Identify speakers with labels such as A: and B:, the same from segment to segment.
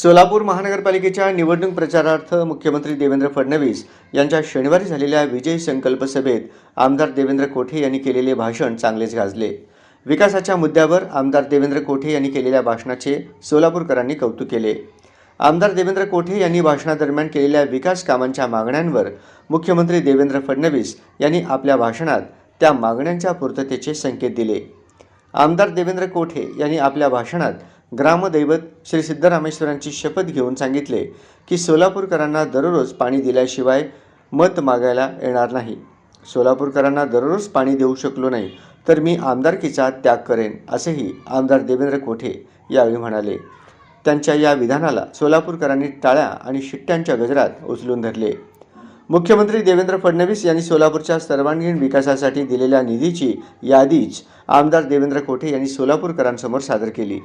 A: सोलापूर महानगरपालिकेच्या निवडणूक प्रचारार्थ मुख्यमंत्री देवेंद्र फडणवीस यांच्या शनिवारी झालेल्या विजय संकल्प सभेत आमदार देवेंद्र कोठे यांनी केलेले भाषण चांगलेच गाजले. विकासाच्या मुद्द्यावर आमदार देवेंद्र कोठे यांनी केलेल्या भाषणाचे सोलापूरकरांनी कौतुक केले. आमदार देवेंद्र कोठे यांनी भाषणादरम्यान केलेल्या विकास कामांच्या मागण्यांवर मुख्यमंत्री देवेंद्र फडणवीस यांनी आपल्या भाषणात त्या मागण्यांच्या पूर्ततेचे संकेत दिले. आमदार देवेंद्र कोठे यांनी आपल्या भाषणात ग्रामदैवत श्री सिद्धरामेश्वरांची शपथ घेऊन सांगितले की सोलापूरकरांना दररोज पाणी दिल्याशिवाय मत मागायला येणार नाही. सोलापूरकरांना दररोज पाणी देऊ शकलो नाही तर मी आमदारकीचा त्याग करेन असेही आमदार देवेंद्र कोठे यावेळी म्हणाले. त्यांच्या या विधानाला सोलापूरकरांनी टाळ्या आणि शिट्ट्यांच्या गजरात उचलून धरले. मुख्यमंत्री देवेंद्र फडणवीस यांनी सोलापूरच्या सर्वांगीण विकासासाठी दिलेल्या निधीची यादीच आमदार देवेंद्र कोठे यांनी सोलापूरकरांसमोर सादर केली.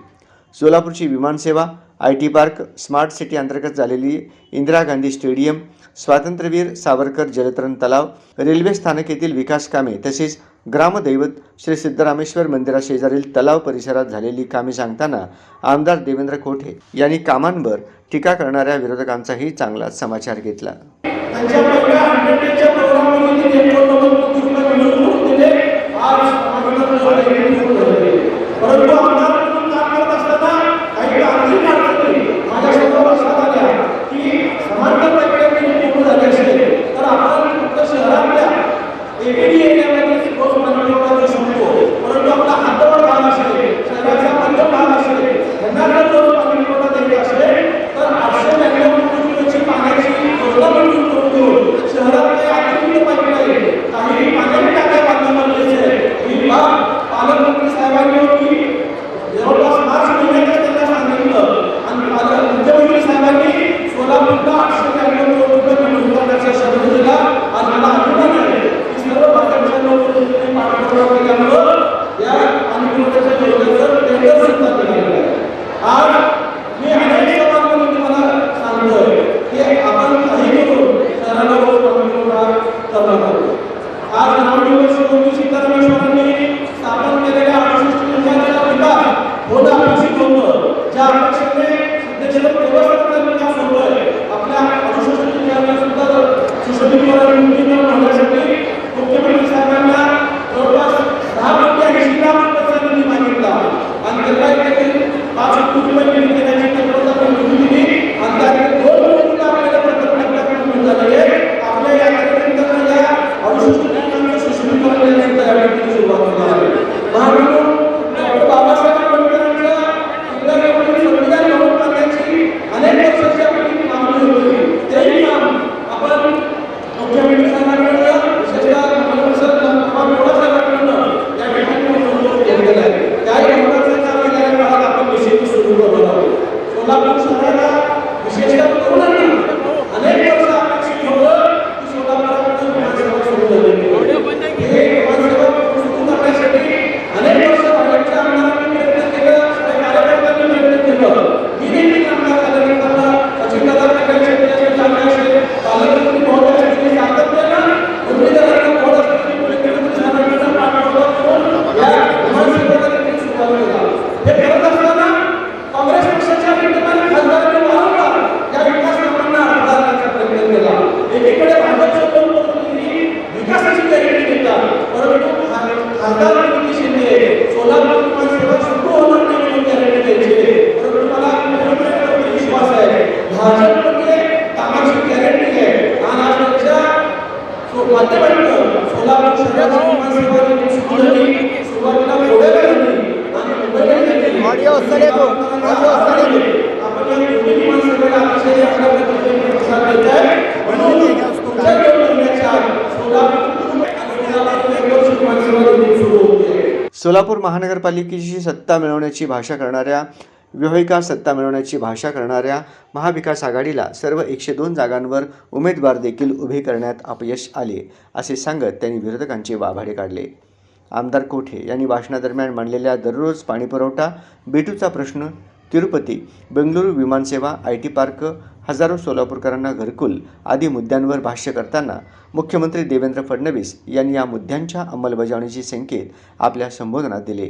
A: सोलापूरची विमानसेवा I T park smart city अंतर्गत झालेली इंदिरा गांधी स्टेडियम स्वातंत्र्यवीर सावरकर जलतरण तलाव रेल्वे स्थानक येथील विकास कामे तसेच ग्रामदैवत श्री सिद्धरामेश्वर मंदिराशेजारील तलाव परिसरात झालेली कामे सांगताना आमदार देवेंद्र कोठे यांनी कामांवर टीका करणाऱ्या विरोधकांचाही चांगलाच समाचार घेतला.
B: माध्यमातून सोलापूर शहराची सुरुवातीला गोव्याला आणि
C: ऑडिओ सलेगो, ऑडिओ सलेगो.
B: आपण म्हणून सोलापूर
A: सोलापूर महानगरपालिकेची सत्ता मिळवण्याची भाषा करणाऱ्या विवाहिका सत्ता मिळवण्याची भाषा करणाऱ्या महाविकास आघाडीला सर्व एकशे दोन जागांवर उमेदवार देखील उभे करण्यात अपयश आले असे सांगत त्यांनी विरोधकांचे वाभाडे काढले आमदार कोठे यांनी भाषणादरम्यान मांडलेल्या दररोज पाणीपुरवठा बेटूचा प्रश्न तिरुपती बेंगळुरू विमानसेवा आय टी पार्क हजारो सोलापूरकरांना घरकुल आदी मुद्द्यांवर भाष्य करताना मुख्यमंत्री देवेंद्र फडणवीस यांनी या मुद्द्यांच्या अंमलबजावणीचे संकेत आपल्या संबोधनात दिले.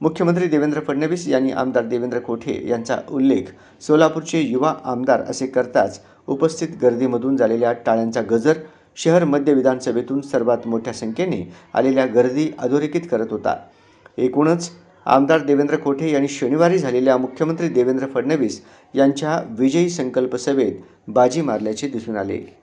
D: मुख्यमंत्री देवेंद्र फडणवीस यांनी आमदार देवेंद्र कोठे यांचा उल्लेख सोलापूरचे युवा आमदार असे करताच उपस्थित गर्दीमधून झालेल्या टाळ्यांचा गजर शहर मध्य विधानसभेतून सर्वात मोठ्या संख्येने आलेल्या गर्दी अधोरेखित करत होता. एकूणच आमदार देवेंद्र कोठे यांनी शनिवारी झालेल्या मुख्यमंत्री देवेंद्र फडणवीस यांच्या विजयी संकल्प सभेत बाजी मारल्याचे दिसून आले.